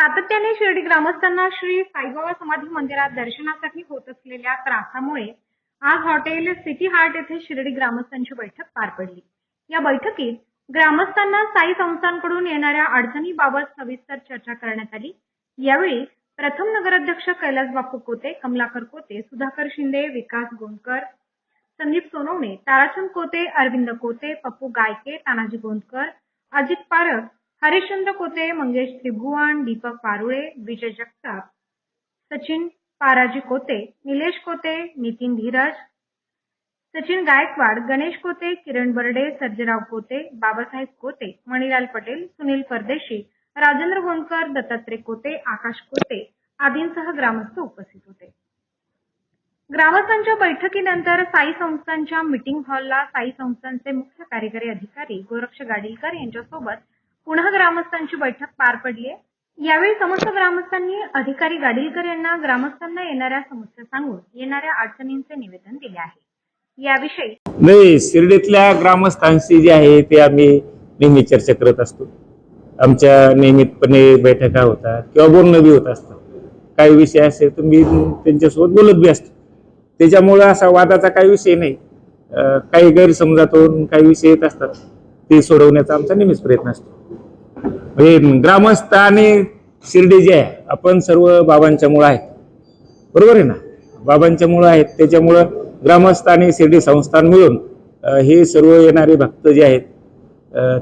सातत्याने शिर्डी ग्रामस्थांना श्री साईबाबा समाधी मंदिरात दर्शनासाठी होत असलेल्या त्रासामुळे आज हॉटेल सिटी हार्ट येथे शिर्डी ग्रामस्थांची बैठक पार पडली. या बैठकीत ग्रामस्थांना साई संस्थांकडून येणाऱ्या अडचणीबाबत सविस्तर चर्चा करण्यात आली. यावेळी प्रथम नगराध्यक्ष कैलास बापू कोते कमलाकर कोते सुधाकर शिंदे विकास गोंदकर संदीप सोनवणे ताराचंद कोते अरविंद कोते पप्पू गायके तानाजी गोंदकर अजित पारख हरिश्चंद्र कोते मंगेश त्रिभुवन दीपक पारुळे विजय जगताप सचिन पाराजी कोते निलेश कोते नितीन धीरज सचिन गायकवाड गणेश कोते किरण बर्डे सर्जराव कोते बाबासाहेब कोते मणिलाल पटेल सुनील परदेशी राजेंद्र होणकर दत्तात्रय कोते आकाश कोते आदींसह ग्रामस्थ उपस्थित होते. ग्रामस्थांच्या बैठकीनंतर साई संस्थांच्या मीटिंग हॉलला साई संस्थांचे मुख्य कार्यकारी अधिकारी गोरक्ष गाडीलकर यांच्यासोबत पुन्हा ग्रामस्थांची बैठक पार पडली आहे. यावेळी समस्त ग्रामस्थांनी अधिकारी गाडीलकर यांना ग्रामस्थांना येणाऱ्या समस्या सांगून येणाऱ्या अडचणींचे निवेदन दिले आहे. याविषयी नाही शिर्डीतल्या ग्रामस्थांशी जे आहे ते आम्ही नेहमी चर्चा करत असतो. आमच्या नियमितपणे बैठका होतात किंवा बोलणं बी होत असतं काही विषय असेल तर मी त्यांच्यासोबत बोलत बी असतो. त्याच्यामुळं असा वादाचा काही विषय नाही. काही गैरसमजातून काही विषय येत असतात ते सोडवण्याचा आमचा नेहमीच प्रयत्न असतो. म्हणजे ग्रामस्थ आणि शिर्डी जे आहे आपण सर्व बाबांच्यामुळं आहेत. बरोबर आहे ना? बाबांच्यामुळं आहेत त्याच्यामुळं ग्रामस्थ आणि शिर्डी संस्थान मिळून हे सर्व येणारे भक्त जे आहेत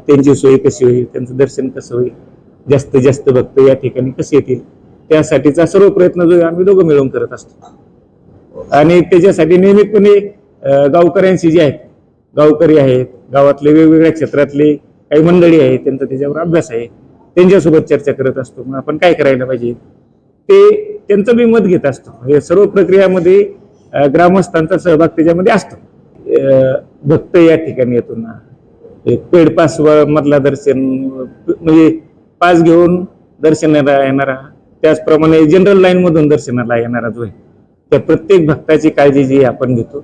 त्यांची सोय कशी होईल त्यांचं दर्शन कसं होईल जास्तीत जास्त भक्त या ठिकाणी कसे येतील त्यासाठीचा सर्व प्रयत्न जो आम्ही दोघं मिळून करत असतो. आणि त्याच्यासाठी नियमितपणे गावकऱ्यांशी जे आहेत गावकरी आहेत गावातले वेगवेगळ्या क्षेत्रातले काही मंडळी आहे त्यांचा त्याच्यावर अभ्यास आहे त्यांच्यासोबत चर्चा करत असतो. मग आपण काय करायला पाहिजे? ते त्यांचं मी मत घेत असतो. हे सर्व प्रक्रियामध्ये ग्रामस्थांचा सहभाग त्याच्यामध्ये असतो. भक्त या ठिकाणी येतो ना. एक पेड पास मधला दर्शन म्हणजे पास घेऊन दर्शनाला येणारा त्याचप्रमाणे जनरल लाईन मधून दर्शनाला येणारा जो आहे त्या प्रत्येक भक्ताची काळजी जी आपण घेतो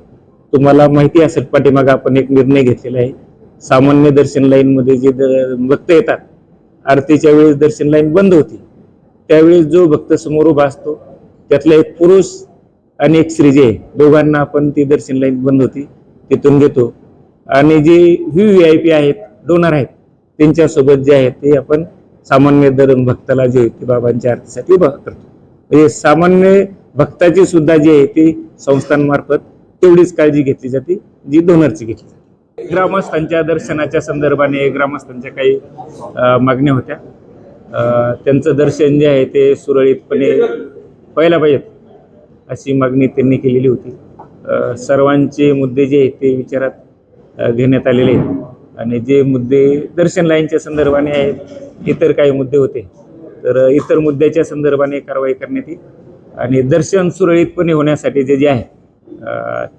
तुम्हाला माहिती असेल पाठीमागं आपण एक निर्णय घेतलेला आहे. सामान्य दर्शन लाईनमध्ये जे द- भक्त येतात आरतीच्या वेळेस दर्शन लाईन बंद होती. त्यावेळेस जो भक्त समोर उभा असतो त्यातला एक पुरुष आणि एक स्त्री जे आहे, दोघांना आपण ती दर्शन लाईन बंद होती तिथून घेतो. आणि जे व्ही व्ही आय पी आहेत डोनर आहेत त्यांच्यासोबत जे आहेत ते आपण सामान्य दर भक्ताला जे आहे ते बाबांच्या आरतीसाठी उभा करतो. म्हणजे सामान्य भक्ताची सुद्धा जी आहे ती संस्थांमार्फत तेवढीच काळजी घेतली जाते जी डोनरची घेतली जाते. ग्रामस्थांच्या दर्शनाच्या संदर्भाने ग्रामस्थांच्या काही मागण्या होत्या. त्यांचं दर्शन जे आहे ते सुरळीतपणे व्हायला पाहिजेत अशी मागणी त्यांनी केलेली होती. सर्वांचे मुद्दे जे आहेत ते विचारात घेण्यात आलेले आहेत. आणि जे मुद्दे दर्शन लाईनच्या संदर्भाने आहेत इतर काही मुद्दे होते तर इतर मुद्द्याच्या संदर्भाने कारवाई करण्यात येईल. आणि दर्शन सुरळीतपणे होण्यासाठी जे जे आहे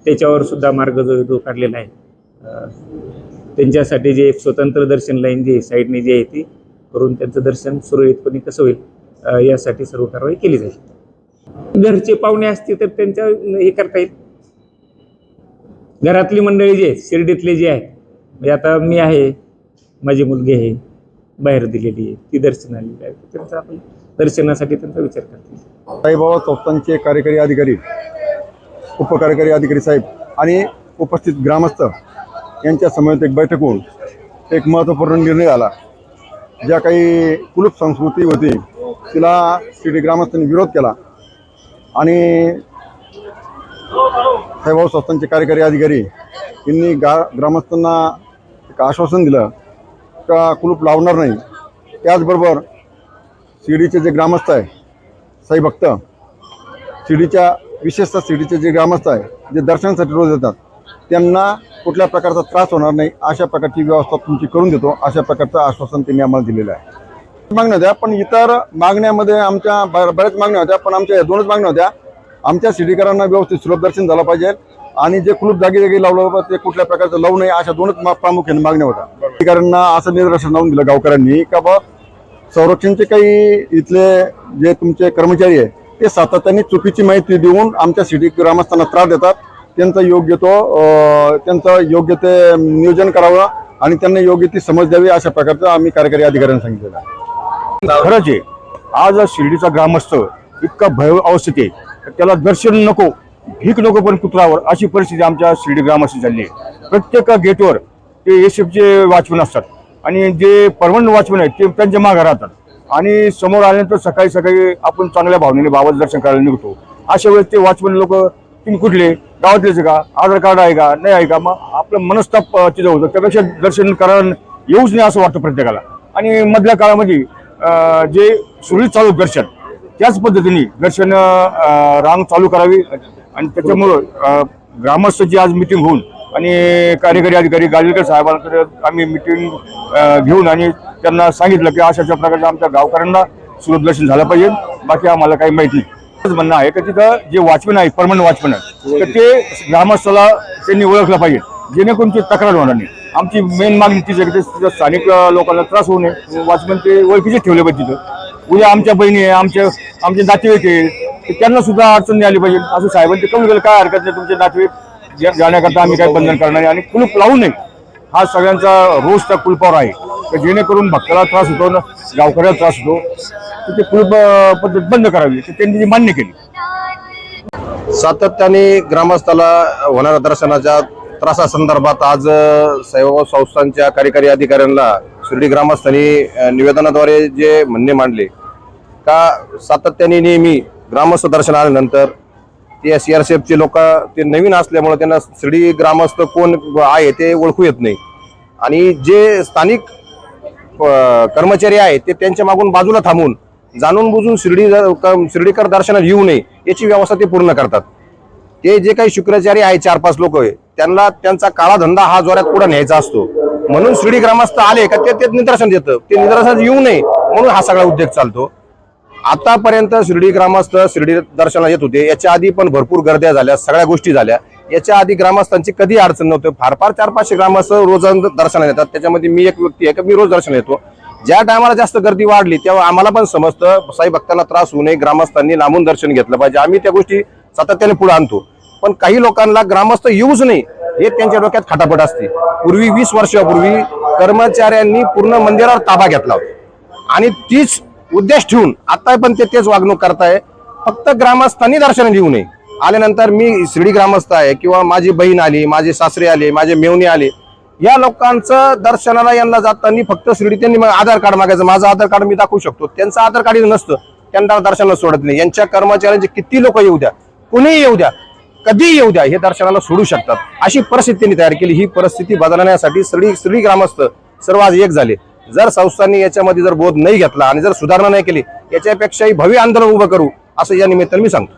त्याच्यावर सुद्धा मार्ग जो काढलेला आहे. त्यांच्यासाठी जे एक स्वतंत्र दर्शन लाईन जी आहे साईडने जी आहे ती करून त्यांचं दर्शन सुरळीतपणे कसं होईल यासाठी सर्व कारवाई केली जाईल. घरचे पाहुणे असतील तर त्यांच्या हे करता येईल. घरातली मंडळी जी आहेत शिर्डीतले जे आहेत म्हणजे आता मी आहे माझी मुलगी आहे बाहेर दिलेली आहे ती दर्शनाली आहे. त्यांचा आपण दर्शनासाठी त्यांचा विचार करतील साईबाबा संस्थांचे कार्यकारी अधिकारी उपकार्यकारी अधिकारी साहेब आणि उपस्थित ग्रामस्थ यांच्या समवेत एक बैठक होऊन एक महत्त्वपूर्ण निर्णय आला ज्या काही कुलूप संस्कृती होती तिला शिर्डी ग्रामस्थांनी विरोध केला आणि साईबाबा संस्थांचे कार्यकारी अधिकारी यांनी गा ग्रामस्थांना एक आश्वासन दिलं का कुलूप लावणार नाही. त्याचबरोबर शिर्डीचे जे ग्रामस्थ आहे साई भक्त शिर्डीच्या विशेषतः शिर्डीचे जे ग्रामस्थ आहे जे दर्शनासाठी रोज येतात त्यांना कुठल्या प्रकारचा त्रास होणार नाही अशा प्रकारची व्यवस्था तुमची करून देतो अशा प्रकारचं आश्वासन त्यांनी आम्हाला दिलेलं आहे. मागण्या होत्या पण इतर मागण्यामध्ये आमच्या बऱ्याच मागण्या होत्या पण आमच्या या दोनच मागण्या होत्या. आमच्या सिटीकरांना व्यवस्थित सुलभ दर्शन झालं पाहिजे आणि जे कुलूप जागी जागी लावलं ते कुठल्या प्रकारचं लावू नये अशा दोनच प्रामुख्याने मागण्या होत्या. शिर्डीकरांना असं निदर्शन लावून दिलं गावकऱ्यांनी का बा संरक्षणचे काही इथले जे तुमचे कर्मचारी आहे ते सातत्याने चुकीची माहिती देऊन आमच्या सिटी ग्रामस्थांना त्रास देतात. त्यांचा योग्य तो त्यांचं योग्य ते नियोजन करावं आणि त्यांना योग्य ती समज द्यावी अशा प्रकारचं आम्ही कार्यकारी अधिकाऱ्यांना सांगितलेलं आहे. खरंच आहे आज शिर्डीचा ग्रामस्थ इतका भय अवस्थेत आहे त्याला दर्शन नको भीक नको पण कुत्रावर अशी परिस्थिती आमच्या शिर्डी ग्रामस्थ झाली आहे. प्रत्येक गेटवर ते एस चे वॉचमन असतात आणि जे परमनंट वॉचमन आहेत ते त्यांच्या मागे राहतात. आणि समोर आल्यानंतर सकाळी सकाळी आपण चांगल्या भावनेने बाबाचं दर्शन करायला निघतो. अशा वेळेस ते वॉचमन लोक तुम्ही कुठले? गावातलेच का? आधार कार्ड आहे का? नाही आहे का? मग आपलं मनस्ताप तिथं होतं. त्यापेक्षा दर्शन करायला येऊच नाही असं वाटतं प्रत्येकाला. आणि मधल्या काळामध्ये जे सुरळीत चालू दर्शन त्याच पद्धतीने दर्शन रांग चालू करावी. आणि त्याच्यामुळं अं, आज मिटिंग होऊन आणि कार्यकारी अधिकारी गाडीलकर साहेबांकडे आम्ही मिटिंग घेऊन आणि त्यांना सांगितलं की अशा अशा प्रकारचं आमच्या गावकऱ्यांना सुरत दर्शन झालं पाहिजे. बाकी आम्हाला काही माहिती नाही. म्हणणं आहे का तिथं जे वॉचमॅन आहे परमनंट वॉचमॅन आहे तर ते ग्रामस्थाला त्यांनी ओळखलं पाहिजे. जेणेकरून ते तक्रार होणार नाही. आमची मेन मागणी तीच आहे की तिथं स्थानिक लोकांना त्रास होऊ नये. वॉचमॅन ते ओळखीचे ठेवले पाहिजे तिथं. उद्या आमच्या बहिणी आहे आमच्या आमचे नातेवाईक आहे त्यांना सुद्धा अडचण नाही आली पाहिजे. असं साहेबांनी कमी केलं काय हरकत नाही तुमचे नातेवाईक जाण्याकरता आम्ही काय बंधन करणार आणि कुलूप लावू नये. हा सगळ्यांचा रोज त्या कुलपावर आहे. तर जेणेकरून भक्ताला त्रास होतो ना गावकऱ्याला त्रास होतो. तर ते कुलप पद्धत बंद करावी तर त्यांनी ती मान्य केली. सातत्याने ग्रामस्थाला होणाऱ्या दर्शनाच्या त्रासासंदर्भात आज सेवा साईबाबा संस्थांच्या कार्यकारी अधिकाऱ्यांना शिर्डी ग्रामस्थांनी निवेदनाद्वारे जे म्हणणे मांडले का सातत्याने नेहमी ग्रामस्थ दर्शन आल्यानंतर ते सी आर सी एफचे लोक ते नवीन असल्यामुळे त्यांना शिर्डी ग्रामस्थ कोण आहे ते ओळखू येत नाही. आणि जे स्थानिक कर्मचारी आहेत ते त्यांच्या मागून बाजूला थांबून जाणून बुजून शिर्डी शिर्डीकर दर्शनात येऊ नये याची व्यवस्था ते पूर्ण करतात. ते जे काही शुक्राचारी आहे चार पाच लोक त्यांना त्यांचा काळा धंदा हा जोऱ्यात पुढे न्यायचा असतो. म्हणून शिर्डी ग्रामस्थ आले का ते ते निदर्शन देतं. ते निदर्शनात येऊ नये म्हणून हा सगळा उद्योग चालतो. आतापर्यंत शिर्डी ग्रामस्थ शिर्डी दर्शनाला येत होते. याच्या आधी पण भरपूर गर्द्या झाल्या सगळ्या गोष्टी झाल्या. याच्या आधी ग्रामस्थांची कधी अडचण नव्हतं. फार फार चार पाचशे ग्रामस्थ रोज दर्शनाला येतात. त्याच्यामध्ये मी एक व्यक्ती आहे का? मी रोज दर्शन येतो. ज्या टायमाला जास्त गर्दी वाढली तेव्हा आम्हाला पण समजतं साई भक्तांना त्रास होऊ नये. ग्रामस्थांनी लांबून दर्शन घेतलं पाहिजे. आम्ही त्या गोष्टी सातत्याने पुढे आणतो. पण काही लोकांना ग्रामस्थ येऊच नाही हे त्यांच्या डोक्यात खटापट असते. पूर्वी वीस वर्षापूर्वी कर्मचाऱ्यांनी पूर्ण मंदिरावर ताबा घेतला होता. आणि तीच उद्देश ठेवून आता पण ते तेच वागणूक करताय. फक्त ग्रामस्थांनी दर्शन घेऊ नये. आल्यानंतर मी शिर्डी ग्रामस्थ आहे किंवा माझी बहीण आली माझे सासरे आले माझे मेवणे आले या लोकांचं दर्शनाला यांना जाताना फक्त शिर्डी त्यांनी आधार कार्ड मागायचं. माझं आधार कार्ड मी दाखवू शकतो. त्यांचं आधार कार्ड नसतं. त्यांना दर्शनाला सोडत नाही. यांच्या कर्मचाऱ्यांचे किती लोक येऊ द्या कुणीही येऊ द्या कधी येऊ द्या हे दर्शनाला सोडू शकतात. अशी परिस्थिती त्यांनी तयार केली. ही परिस्थिती बदलण्यासाठी श्री श्री ग्रामस्थ सर्व आज एक झाले. जर संस्थांनी याच्यामध्ये जर बोध नाही घेतला आणि जर सुधारणा नाही केली याच्यापेक्षाही भव्य आंदोलन उभं करू असं या निमित्ताने मी सांगतो.